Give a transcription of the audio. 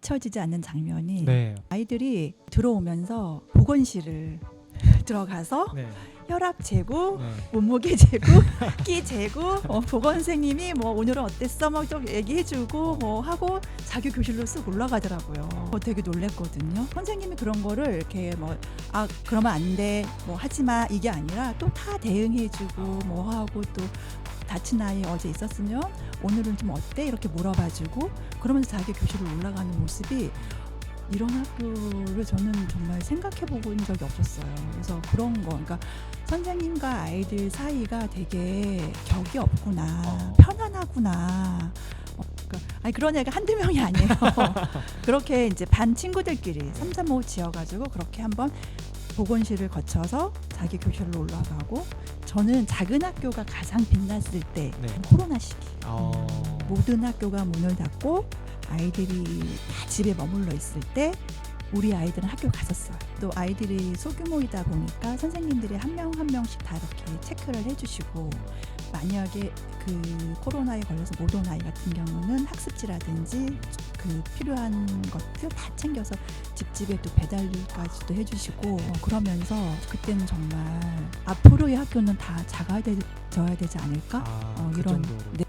잊혀지지 않는 장면이 네. 아이들이 들어오면서 보건실을 들어가서 네. 혈압 재고 네. 몸무게 재고 끼 재고 어, 보건 선생님이 뭐 오늘은 어땠어 뭐 좀 얘기해주고 뭐 하고 자기 교실로 쓱 올라가더라고요. 어, 되게 놀랬거든요. 선생님이 그런 거를 이렇게 뭐 아 그러면 안 돼 뭐 하지 마 이게 아니라 또 다 대응해주고 뭐 하고 또 다친 아이 어제 있었으면 오늘은 좀 어때 이렇게 물어봐주고 그러면서 자기 교실로 올라가는 모습이 이런 학교를 저는 정말 생각해 본 적이 없었어요. 그래서 그런 거, 그러니까 선생님과 아이들 사이가 되게 격이 없구나, 어. 편안하구나. 어, 그러니까 아니 그런 애가 한두 명이 아니에요. 그렇게 이제 반 친구들끼리 삼삼오오 지어가지고 그렇게 한번 보건실을 거쳐서 자기 교실로 올라가고 저는 작은 학교가 가장 빛났을 때 네. 코로나 시기. 어. 모든 학교가 문을 닫고 아이들이 다 집에 머물러 있을 때 우리 아이들은 학교 갔었어요. 또 아이들이 소규모이다 보니까 선생님들이 한 명 한 명씩 다 이렇게 체크를 해주시고 만약에 그 코로나에 걸려서 못 온 아이 같은 경우는 학습지라든지 그 필요한 것들 다 챙겨서 집집에 또 배달까지도 해주시고 어, 그러면서 그때는 정말 앞으로의 학교는 다 작아져야 되지 않을까? 아, 어, 그 이런 정도로. 네.